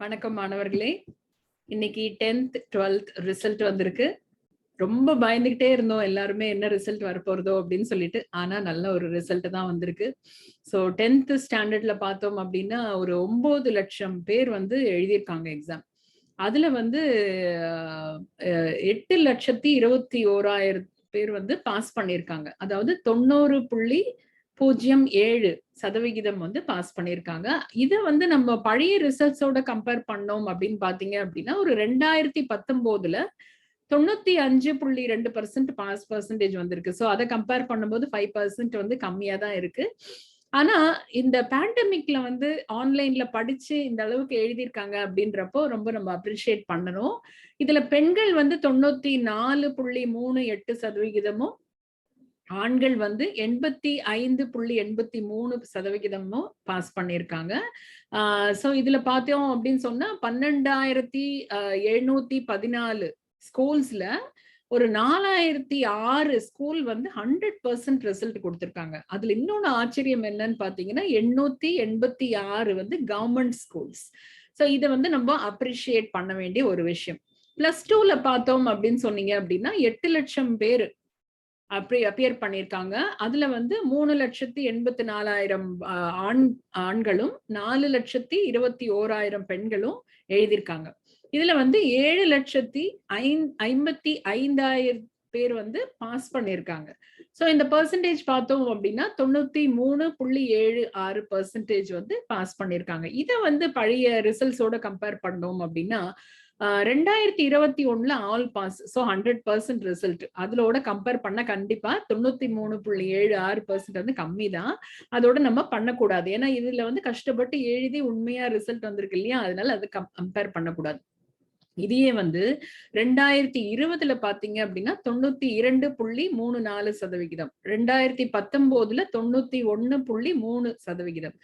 வணக்கம் மாணவர்களே. இன்னைக்கு டென்த் டுவெல்த் ரிசல்ட் வந்திருக்கு. ரொம்ப பயந்துகிட்டே இருந்தோம். எல்லாருமே என்ன ரிசல்ட் வரப்போறதோ அப்படின்னு சொல்லிட்டு. ஆனா நல்ல ஒரு ரிசல்ட் தான் வந்திருக்கு. ஸோ டென்த் ஸ்டாண்டர்ட்ல பார்த்தோம் அப்படின்னா ஒரு ஒன்பது லட்சம் பேர் வந்து எழுதியிருக்காங்க எக்ஸாம் அதுல வந்து எட்டு லட்சத்தி இருபத்தி ஓராயிரம் பேர் வந்து பாஸ் பண்ணியிருக்காங்க. அதாவது தொண்ணூறு புள்ளி பூஜ்ஜியம் ஏழு சதவிகிதம் வந்து பாஸ் பண்ணியிருக்காங்க. இதை வந்து நம்ம பழைய ரிசல்ட்ஸோட கம்பேர் பண்ணோம் அப்படின்னு பாத்தீங்க அப்படின்னா ஒரு ரெண்டாயிரத்தி பத்தொன்பதுல தொண்ணூத்தி அஞ்சு புள்ளி ரெண்டு பர்சன்ட் பாஸ் பர்சன்டேஜ் வந்திருக்கு. ஸோ அதை கம்பேர் பண்ணும்போது ஃபைவ் பர்சன்ட் வந்து கம்மியா தான் இருக்கு. ஆனா இந்த பேண்டமிக்ல வந்து ஆன்லைன்ல படிச்சு இந்த அளவுக்கு எழுதியிருக்காங்க அப்படின்றப்போ ரொம்ப நம்ம அப்ரிஷியேட் பண்ணணும். இதுல பெண்கள் வந்து தொண்ணூத்தி நாலு புள்ளி மூணு எட்டு சதவிகிதமும் ஆண்கள் வந்து எண்பத்தி ஐந்து புள்ளி எண்பத்தி மூணு சதவிகிதமும் பாஸ் பண்ணியிருக்காங்க. ஸோ இதுல பார்த்தோம் அப்படின்னு சொன்னா பன்னெண்டாயிரத்தி எழுநூத்தி பதினாலு ஸ்கூல்ஸ்ல ஒரு நாலாயிரத்தி ஆறு ஸ்கூல் வந்து ஹண்ட்ரட் பர்சன்ட் ரிசல்ட் கொடுத்துருக்காங்க. அதுல இன்னொன்னு ஆச்சரியம் என்னன்னு பாத்தீங்கன்னா எண்ணூத்தி எண்பத்தி ஆறு வந்து கவர்மெண்ட் ஸ்கூல்ஸ் ஸோ இதை வந்து நம்ம அப்ரிஷியேட் பண்ண வேண்டிய ஒரு விஷயம். பிளஸ் டூல பார்த்தோம் அப்படின்னு சொன்னீங்க அப்படின்னா எட்டு லட்சம் பேர் அப்படி அப்பியர் பண்ணியிருக்காங்க. அதுல வந்து மூணு லட்சத்தி எண்பத்தி நாலாயிரம் ஆண் ஆண்களும் நாலு லட்சத்தி இருபத்தி ஓராயிரம் பெண்களும் எழுதியிருக்காங்க. இதுல வந்து ஏழு லட்சத்தி ஐந் ஐம்பத்தி ஐந்தாயிரம் பேர் வந்து பாஸ் பண்ணியிருக்காங்க. ஸோ இந்த பர்சன்டேஜ் பார்த்தோம் அப்படின்னா தொண்ணூத்தி மூணு புள்ளி ஏழு ஆறு பர்சன்டேஜ் வந்து பாஸ் பண்ணியிருக்காங்க. இதை வந்து பழைய ரிசல்ட்ஸோட கம்பேர் பண்ணோம் அப்படின்னா ரெண்டாயிரத்தி இருபத்தி ஒண்ணுல all pass. So hundred percent result அதோட கம்பேர் பண்ண கண்டிப்பா தொண்ணூத்தி மூணு புள்ளி ஏழு ஆறு பர்சன்ட் வந்து கம்மி தான் அதோட நம்ம பண்ணக்கூடாது. ஏன்னா இதுல வந்து கஷ்டப்பட்டு எழுதி உண்மையா ரிசல்ட் வந்திருக்கு இல்லையா? அதனால அது கம்பேர் பண்ணக்கூடாது. இதையே வந்து ரெண்டாயிரத்தி இருபதுல பாத்தீங்க அப்படின்னா தொண்ணூத்தி இரண்டு புள்ளி மூணு நாலு சதவிகிதம். ரெண்டாயிரத்தி பத்தொன்பதுல தொண்ணூத்தி ஒண்ணு புள்ளி மூணு சதவிகிதம்.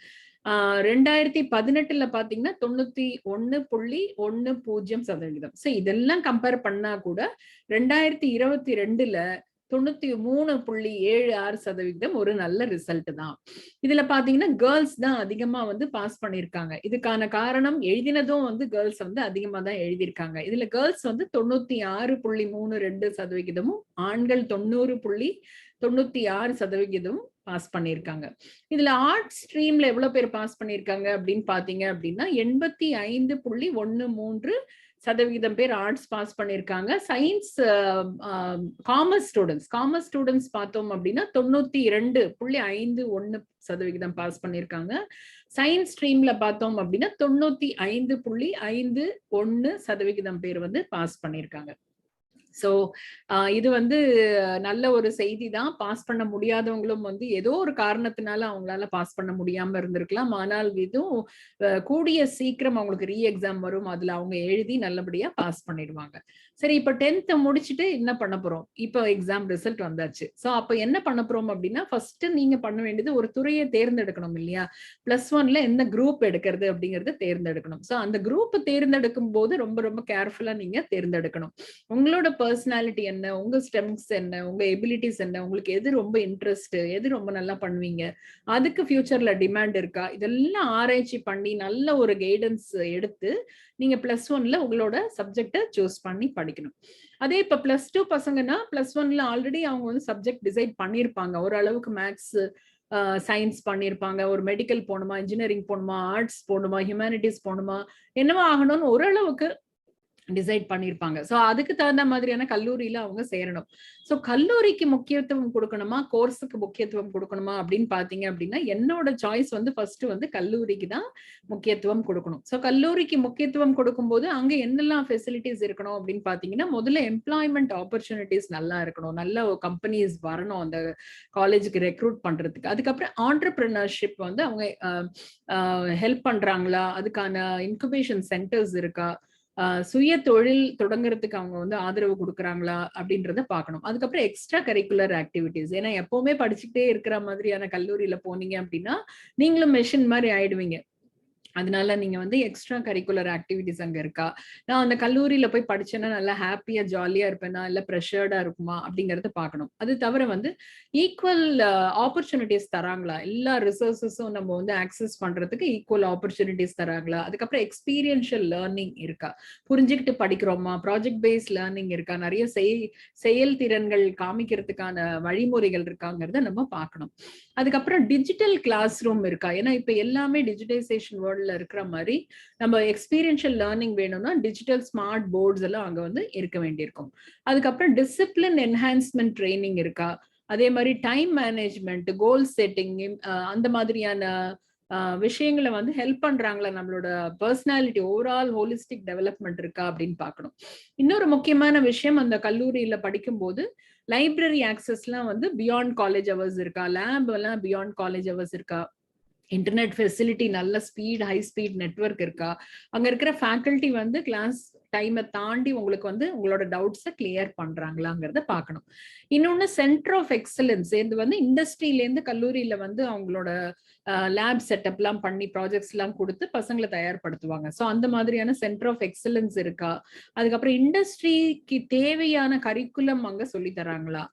ரெண்டாயிரத்தி பதினெட்டுல பாத்தீங்கன்னா தொண்ணூத்தி ஒன்னு புள்ளி ஒன்னு பூஜ்ஜியம் சதவிகிதம். சோ இதெல்லாம் கம்பேர் பண்ணா கூட ரெண்டாயிரத்தி இருபத்தி ரெண்டுல தொண்ணூத்தி மூணு புள்ளி ஏழு ஆறு சதவிகிதம் ஒரு நல்ல ரிசல்ட் தான். இதுல பாத்தீங்கன்னா கேர்ள்ஸ் தான் அதிகமா வந்து பாஸ் பண்ணிருக்காங்க இதுக்கான காரணம் எழுதினதும் வந்து கேர்ள்ஸ் வந்து அதிகமா தான் எழுதியிருக்காங்க. இதுல கேர்ள்ஸ் வந்து தொண்ணூத்தி ஆறு புள்ளி மூணு ரெண்டு சதவிகிதமும் ஆண்கள் தொண்ணூறு புள்ளி தொண்ணூத்தி ஆறு சதவிகிதமும் பாஸ் பண்ணியிருக்காங்க இதுல ஆர்ட் ஸ்ட்ரீம்ல எவ்வளவு பேர் பாஸ் பண்ணியிருக்காங்க அப்படின்னு பாத்தீங்க அப்படின்னா எண்பத்தி ஐந்து புள்ளி ஒன்னு மூன்று சதவிகிதம் பேர் ஆர்ட்ஸ் பாஸ் பண்ணியிருக்காங்க science commerce students commerce students பார்த்தோம் அப்படின்னா தொண்ணூத்தி இரண்டு புள்ளி ஐந்து ஒன்னு சதவிகிதம் பாஸ் பண்ணியிருக்காங்க சயின்ஸ் ஸ்ட்ரீம்ல பார்த்தோம் அப்படின்னா தொண்ணூத்தி ஐந்து புள்ளி ஐந்து ஒன்னு சதவிகிதம் பேர் வந்து பாஸ் பண்ணியிருக்காங்க ஸோ இது வந்து நல்ல ஒரு செய்தி தான். பாஸ் பண்ண முடியாதவங்களும் வந்து ஏதோ ஒரு காரணத்தினால அவங்களால பாஸ் பண்ண முடியாம இருந்திருக்கலாம். ஆனால் இதுவும் கூடிய சீக்கிரம் அவங்களுக்கு ரீ எக்ஸாம் வரும். அதுல அவங்க எழுதி நல்லபடியா பாஸ் பண்ணிடுவாங்க. சரி இப்ப டென்த் முடிச்சுட்டு என்ன பண்ண போறோம்? இப்போ எக்ஸாம் ரிசல்ட் வந்தாச்சு. ஸோ அப்ப என்ன பண்ண போறோம் அப்படின்னா ஃபர்ஸ்ட் நீங்க பண்ண வேண்டியது ஒரு துறையை தேர்ந்தெடுக்கணும் இல்லையா? பிளஸ் ஒன்ல எந்த குரூப் எடுக்கிறது அப்படிங்கறத தேர்ந்தெடுக்கணும். ஸோ அந்த குரூப் தேர்ந்தெடுக்கும் போது ரொம்ப ரொம்ப கேர்ஃபுல்லா நீங்க தேர்ந்தெடுக்கணும். உங்களோட பர்சனாலிட்டி என்ன உங்க ஸ்டெம்ஸ் என்ன உங்க எபிலிட்டிஸ் என்ன உங்களுக்கு எது ரொம்ப இன்ட்ரெஸ்ட் எது ரொம்ப நல்லா பண்ணுவீங்க அதுக்கு ஃபியூச்சர்ல டிமாண்ட் இருக்கா? இதெல்லாம் ஆராய்ச்சி பண்ணி நல்ல ஒரு கைடன்ஸ் எடுத்து நீங்க பிளஸ் ஒன்ல உங்களோட சப்ஜெக்டை சூஸ் பண்ணி படிக்கணும். அதே இப்ப பிளஸ் டூ பசங்கன்னா பிளஸ் ஒன்ல ஆல்ரெடி அவங்க வந்து சப்ஜெக்ட் டிசைட் பண்ணியிருப்பாங்க ஓரளவுக்கு மேக்ஸ் சயின்ஸ் பண்ணியிருப்பாங்க ஒரு மெடிக்கல் போகணுமா இன்ஜினியரிங் போகணுமா ஆர்ட்ஸ் போகணுமா ஹியூமனிட்டிஸ் போகணுமா என்னவோ ஆகணும்னு ஓரளவுக்கு டிசைட் பண்ணியிருப்பாங்க ஸோ அதுக்கு தகுந்த மாதிரியான கல்லூரியில அவங்க சேரணும். ஸோ கல்லூரிக்கு முக்கியத்துவம் கொடுக்கணுமா? கோர்ஸுக்கு முக்கியத்துவம் கொடுக்கணுமா? அப்படின்னு பாத்தீங்க அப்படின்னா என்னோட சாய்ஸ் வந்து ஃபர்ஸ்ட் வந்து கல்லூரிக்கு தான் முக்கியத்துவம் கொடுக்கணும். ஸோ கல்லூரிக்கு முக்கியத்துவம் கொடுக்கும்போது அங்க என்னெல்லாம் ஃபெசிலிட்டிஸ் இருக்கணும் அப்படின்னு பாத்தீங்கன்னா முதல்ல எம்ப்ளாய்மெண்ட் ஆப்பர்ச்சுனிட்டிஸ் நல்லா இருக்கணும். நல்ல கம்பெனிஸ் வரணும் அந்த காலேஜுக்கு ரெக்ரூட் பண்றதுக்கு. அதுக்கப்புறம் ஆண்டர்பிரினர்ஷிப் வந்து அவங்க ஹெல்ப் பண்றாங்களா? அதுக்கான இன்குபேஷன் சென்டர்ஸ் இருக்கா? சுய தொழில் தொடங்குறதுக்கு அவங்க வந்து ஆதரவு கொடுக்குறாங்களா அப்படின்றத பார்க்கணும். அதுக்கப்புறம் எக்ஸ்ட்ரா கரிக்குலர் ஆக்டிவிட்டிஸ் ஏன்னா எப்பவுமே படிச்சுக்கிட்டே இருக்கிற மாதிரியான கல்லூரியில போனீங்க அப்படின்னா நீங்களும் மெஷின் மாதிரி ஆயிடுவீங்க. அதனால நீங்க வந்து எக்ஸ்ட்ரா கரிக்குலர் ஆக்டிவிட்டிஸ் அங்க இருக்கா? நான் அந்த கல்லூரியில போய் படிச்சேன்னா நல்லா ஹாப்பியா ஜாலியா இருப்பேனா? இல்ல ப்ரெஷர்டா இருக்குமா? அப்படிங்கறத பார்க்கணும். அது தவிர வந்து ஈக்குவல் ஆப்பர்ச்சுனிட்டிஸ் தராங்களா? எல்லா ரிசோர்சஸும் நம்ம வந்து ஆக்சஸ் பண்றதுக்கு ஈக்குவல் ஆப்பர்ச்சுனிட்டிஸ் தராங்களா? அதுக்கப்புறம் எக்ஸ்பீரியன்ஷியல் லேர்னிங் இருக்கா? புரிஞ்சுக்கிட்டு படிக்கிறோமா? ப்ராஜெக்ட் பேஸ்ட் லேர்னிங் இருக்கா? நிறைய செய் செயல் திறன்கள் காமிக்கிறதுக்கான வழிமுறைகள் இருக்காங்கிறத நம்ம பார்க்கணும். அதுக்கப்புறம் டிஜிட்டல் கிளாஸ் ரூம் இருக்கா? ஏன்னா இப்ப எல்லாமே டிஜிட்டைசேஷன் வேர்ல்ட்ல இருக்கிற மாதிரி நம்ம எக்ஸ்பீரியன்ஷியல் லேர்னிங் வேணும்னா டிஜிட்டல் ஸ்மார்ட் போர்ட்ஸ் எல்லாம் அங்க வந்து இருக்க வேண்டியிருக்கும். அதுக்கப்புறம் டிசிப்ளின் என்ஹான்ஸ்மெண்ட் ட்ரைனிங் இருக்கா? அதே மாதிரி டைம் மேனேஜ்மெண்ட் கோல் செட்டிங் அந்த மாதிரியான விஷயங்களை வந்து ஹெல்ப் பண்றாங்களா நம்மளோட பர்சனாலிட்டி ஓவரால் ஹோலிஸ்டிக் டெவலப்மெண்ட் இருக்கா அப்படின்னு பார்க்கணும். இன்னொரு முக்கியமான விஷயம் அந்த கல்லூரியில படிக்கும்போது லைப்ரரி ஆக்சஸ்லாம் வந்து பியாண்ட் காலேஜ் அவர்ஸ் இருக்கா? லேப் எல்லாம் பியாண்ட் காலேஜ் அவர்ஸ் இருக்கா? இன்டர்நெட் ஃபெசிலிட்டி நல்ல ஸ்பீட் ஹை ஸ்பீட் நெட்ஒர்க் இருக்கா? அங்க இருக்கிற ஃபேக்கல்ட்டி வந்து கிளாஸ் டைமை தாண்டி உங்களுக்கு வந்து உங்களோட டவுட்ஸை கிளியர் பண்றாங்களாங்கிறத பார்க்கணும். இன்னொன்னு சென்டர் ஆஃப் எக்ஸலன்ஸ் இது வந்து இண்டஸ்ட்ரியிலேருந்து கல்லூரியில வந்து அவங்களோட லேப் செட்டப்லாம் பண்ணி ப்ராஜெக்ட்ஸ் எல்லாம் கொடுத்து பசங்களை தயார்படுத்துவாங்க. ஸோ அந்த மாதிரியான சென்டர் ஆஃப் எக்ஸலன்ஸ் இருக்கா? அதுக்கப்புறம் இண்டஸ்ட்ரிக்கு தேவையான கரிக்குலம் அங்க சொல்லி தராங்களா?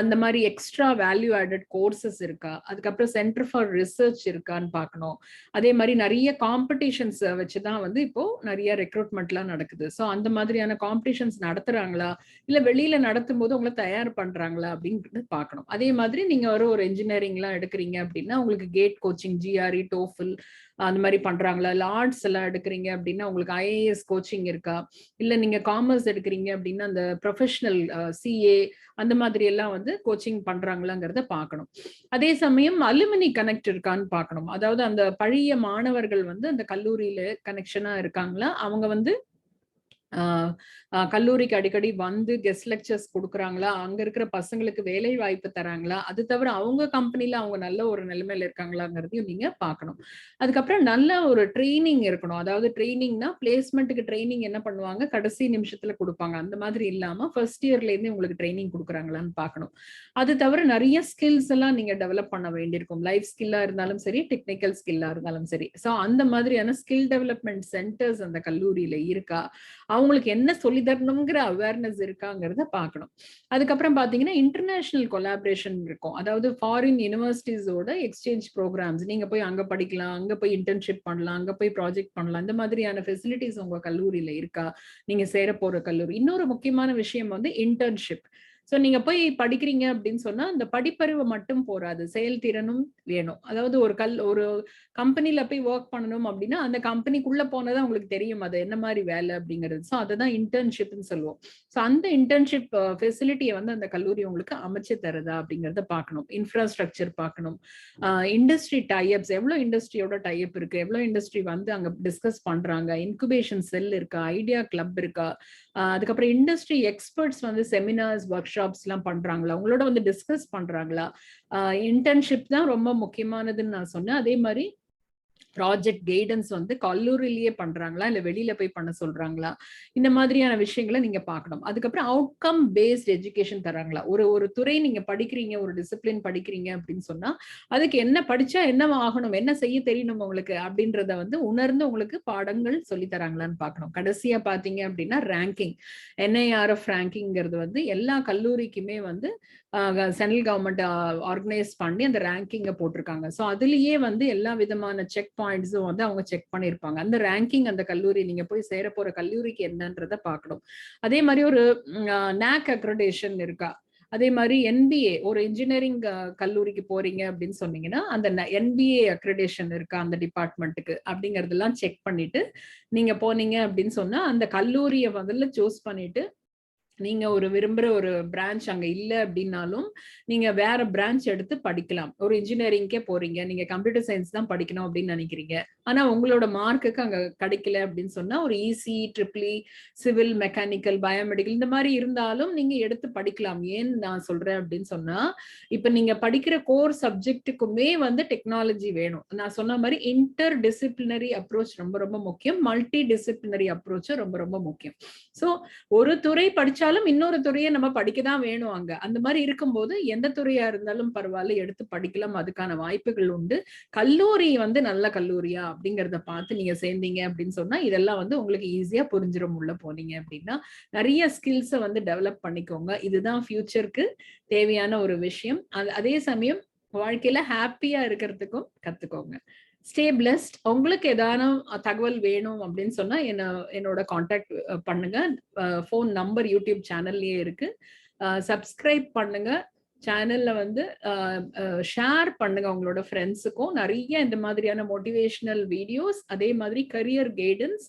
அந்த மாதிரி எக்ஸ்ட்ரா வேல்யூ ஆடட் கோர்சஸ் இருக்கா? அதுக்கப்புறம் சென்டர் ஃபார் ரிசர்ச் இருக்கான்னு பார்க்கணும். அதே மாதிரி நிறைய காம்படிஷன்ஸ் வச்சுதான் வந்து இப்போ நிறைய ரெக்ரூட்மெண்ட்லாம் நடக்குது. ஸோ அந்த மாதிரியான காம்படிஷன்ஸ் நடத்துறாங்களா? இல்ல வெளியில நடத்தும் போது உங்களை தயார் பண்றாங்களா? அப்படின்றது பார்க்கணும். அதே மாதிரி நீங்க ஒரு ஒரு இன்ஜினியரிங்லாம் எடுக்கிறீங்க அப்படின்னா உங்களுக்கு கேட் கோச்சிங் ஜிஆர்இ டோஃபில் அந்த மாதிரி பண்றாங்களா? இல்ல ஆர்ட்ஸ் எல்லாம் எடுக்கிறீங்க அப்படின்னா உங்களுக்கு ஐஏஎஸ் கோச்சிங் இருக்கா? இல்ல நீங்க காமர்ஸ் எடுக்கிறீங்க அப்படின்னா அந்த ப்ரொஃபஷனல் சிஏ அந்த மாதிரி எல்லாம் வந்து கோச்சிங் பண்றாங்களாங்கிறத பார்க்கணும். அதே சமயம் அலுமினி கனெக்ட் இருக்கான்னு பார்க்கணும். அதாவது அந்த பழைய மாணவர்கள் வந்து அந்த கல்லூரியில கனெக்ஷனா இருக்காங்களா? அவங்க வந்து கல்லூரிக்கு அடிக்கடி வந்து கெஸ்ட் லெக்சர்ஸ் கொடுக்குறாங்களா? அங்க இருக்கிற பசங்களுக்கு வேலை வாய்ப்பு தராங்களா? அது தவிர அவங்க கம்பெனில அவங்க நல்ல ஒரு நிலைமையில இருக்காங்களாங்கிறதையும் நீங்க பார்க்கணும். அதுக்கப்புறம் நல்ல ஒரு ட்ரைனிங் இருக்கணும். அதாவது ட்ரைனிங்னா பிளேஸ்மெண்ட்டுக்கு ட்ரைனிங் என்ன பண்ணுவாங்க? கடைசி நிமிஷத்துல கொடுப்பாங்க. அந்த மாதிரி இல்லாம ஃபர்ஸ்ட் இயர்ல இருந்து உங்களுக்கு ட்ரைனிங் கொடுக்குறாங்களான்னு பார்க்கணும். அது தவிர நிறைய ஸ்கில்ஸ் எல்லாம் நீங்க டெவலப் பண்ண வேண்டியிருக்கும். லைஃப் ஸ்கில்லா இருந்தாலும் சரி டெக்னிக்கல் ஸ்கில்லா இருந்தாலும் சரி. ஸோ அந்த மாதிரியான ஸ்கில் டெவலப்மெண்ட் சென்டர்ஸ் அந்த கல்லூரியில இருக்கா? அவங்களுக்கு என்ன சொல்லி தரணுங்கிற அவேர்னஸ் இருக்காங்கிறத பார்க்கணும். அதுக்கப்புறம் பாத்தீங்கன்னா இன்டர்நேஷனல் கொலாபரேஷன் இருக்கும். அதாவது ஃபாரின் யூனிவர்சிட்டிஸோட எக்ஸ்சேஞ்ச் ப்ரோக்ராம்ஸ் நீங்க போய் அங்க படிக்கலாம் அங்க போய் இன்டர்ன்ஷிப் பண்ணலாம் அங்க போய் ப்ராஜெக்ட் பண்ணலாம். இந்த மாதிரியான ஃபெசிலிட்டிஸ் உங்க கல்லூரியில இருக்கா? நீங்க சேர போற கல்லூரி. இன்னொரு முக்கியமான விஷயம் வந்து இன்டர்ன்ஷிப் ஸோ நீங்க போய் படிக்கிறீங்க அப்படின்னு சொன்னா அந்த படிப்பறிவு மட்டும் போராது செயல்திறனும் வேணும். அதாவது ஒரு கல் ஒரு கம்பெனில போய் ஒர்க் பண்ணணும் அப்படின்னா அந்த கம்பெனிக்குள்ள போனதான் உங்களுக்கு தெரியும். அது என்ன மாதிரி வேலை அப்படிங்கிறது. ஸோ அதை தான் இன்டர்ன்ஷிப்னு சொல்லுவோம். ஸோ அந்த இன்டர்ன்ஷிப் ஃபெசிலிட்டியை வந்து அந்த கல்லூரி உங்களுக்கு அமைச்சு தருதா அப்படிங்கிறத பார்க்கணும். இன்ஃப்ராஸ்ட்ரக்சர் பார்க்கணும். இண்டஸ்ட்ரி டைப்ஸ் எவ்வளோ இண்டஸ்ட்ரியோட டைப் இருக்கு? எவ்வளோ இண்டஸ்ட்ரி வந்து அங்க டிஸ்கஸ் பண்றாங்க? இன்குபேஷன் செல் இருக்கா? ஐடியா கிளப் இருக்கா? அதுக்கப்புறம் இண்டஸ்ட்ரி எக்ஸ்பர்ட்ஸ் வந்து செமினார்ஸ் ஒர்க் ஷாப்ஸ் எல்லாம் பண்றாங்களா? உங்களோட வந்து டிஸ்கஸ் பண்றாங்களா? இன்டர்ன்ஷிப் தான் ரொம்ப முக்கியமானதுன்னு நான் சொன்னேன். அதே மாதிரி ப்ராஜெக்ட் கைடன்ஸ் வந்து கல்லூரிலேயே பண்றாங்களா? இல்ல வெளியில போய் பண்ண சொல்றாங்களா? இந்த மாதிரியான விஷயங்களை நீங்க பார்க்கணும். அதுக்கப்புறம் அவுட்கம் பேஸ்ட் எஜுகேஷன் தராங்களா ஒரு ஒரு துறை நீங்க படிக்கிறீங்க ஒரு டிசிப்ளின் படிக்கிறீங்க அப்படின்னு சொன்னா அதுக்கு என்ன படிச்சா என்ன ஆகணும்? என்ன செய்ய தெரியணும் உங்களுக்கு? அப்படின்றத வந்து உணர்ந்து உங்களுக்கு பாடங்கள் சொல்லி தராங்களான்னு பார்க்கணும். கடைசியா பாத்தீங்க அப்படின்னா ரேங்கிங் என்ஐஆர்எஃப் ரேங்கிங்கிறது வந்து எல்லா கல்லூரிக்குமே வந்து சென்ட்ரல் கவர்மெண்ட் ஆர்கனைஸ் பண்ணி அந்த ரேங்கிங்கை போட்டிருக்காங்க. ஸோ அதுலயே வந்து எல்லா விதமான செக் பாயிண்ட்ஸும் வந்து அவங்க செக் பண்ணியிருப்பாங்க. அந்த ரேங்கிங் அந்த கல்லூரி நீங்க போய் சேர போற கல்லூரிக்கு என்னன்றத பார்க்கணும். அதே மாதிரி ஒரு நேக் அக்ரடேஷன் இருக்கா? அதே மாதிரி என்பிஏ ஒரு இன்ஜினியரிங் கல்லூரிக்கு போறீங்க அப்படின்னு சொன்னீங்கன்னா அந்த என்பிஏ அக்ரிடேஷன் இருக்கா அந்த டிபார்ட்மெண்ட்டுக்கு அப்படிங்கறதெல்லாம் செக் பண்ணிட்டு நீங்க போனீங்க அப்படின்னு சொன்னா அந்த கல்லூரியை முதல்ல சூஸ் பண்ணிட்டு நீங்க ஒரு விரும்புற ஒரு பிரான்ச் அங்க இல்ல அப்படின்னாலும் நீங்க வேற பிரான்ச் எடுத்து படிக்கலாம். ஒரு இன்ஜினியரிங்கே போறீங்க. நீங்க கம்ப்யூட்டர் சயின்ஸ் தான் படிக்கணும் அப்படின்னு நினைக்கிறீங்க. ஆனா உங்களோட மார்க்குக்கு அங்க கிடைக்கல அப்படின்னு சொன்னா ஒரு EC triple E civil mechanical biomedical இந்த மாதிரி இருந்தாலும் நீங்க எடுத்து படிக்கலாம். ஏன் நான் சொல்றேன் அப்படின்னு சொன்னா இப்ப நீங்க படிக்கிற கோர் சப்ஜெக்டுக்குமே வந்து டெக்னாலஜி வேணும். நான் சொன்ன மாதிரி இன்டர் டிசிப்ளினரி அப்ரோச் ரொம்ப ரொம்ப முக்கியம். மல்டி டிசிப்ளினரி அப்ரோச் ரொம்ப ரொம்ப முக்கியம். ஸோ ஒரு துறை படிச்ச படிச்சாலும் இன்னொரு துறையை நம்ம படிக்க தான் வேணும் அங்க. அந்த மாதிரி இருக்கும்போது எந்த துறையா இருந்தாலும் பரவாயில்ல எடுத்து படிக்கலாம். அதுக்கான வாய்ப்புகள் உண்டு. கல்லூரி வந்து நல்ல கல்லூரியா அப்படிங்கறத பார்த்து நீங்க சேர்ந்தீங்க அப்படின்னு சொன்னா இதெல்லாம் வந்து உங்களுக்கு ஈஸியா புரிஞ்சிடும் உள்ள போனீங்க அப்படின்னா நிறைய ஸ்கில்ஸை வந்து டெவலப் பண்ணிக்கோங்க. இதுதான் ஃபியூச்சருக்கு தேவையான ஒரு விஷயம். அதே சமயம் வாழ்க்கையில ஹாப்பியா இருக்கிறதுக்கும் கத்துக்கோங்க. ஸ்டே பிளஸ்ட் உங்களுக்கு ஏதானும் தகவல் வேணும் அப்படின்னு சொன்னா என்ன என்னோட காண்டாக்ட் பண்ணுங்க. ஃபோன் நம்பர் யூடியூப் சேனல்லையே இருக்கு. சப்ஸ்கிரைப் பண்ணுங்க. சேனல்ல வந்து ஷேர் பண்ணுங்க உங்களோட ஃப்ரெண்ட்ஸுக்கும் நிறைய இந்த மாதிரியான மோட்டிவேஷனல் வீடியோஸ் அதே மாதிரி கரியர் கைடன்ஸ்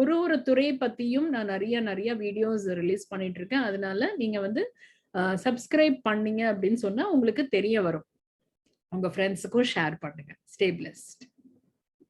ஒரு ஒரு துறை பத்தியும் நான் நிறைய நிறைய வீடியோஸ் ரிலீஸ் பண்ணிட்டு இருக்கேன். அதனால நீங்க வந்து சப்ஸ்கிரைப் பண்ணீங்க அப்படின்னு சொன்னா உங்களுக்கு தெரிய வரும். உங்க ஃப்ரெண்ட்ஸுக்கும் ஷேர் பண்ணுங்க. Stay blessed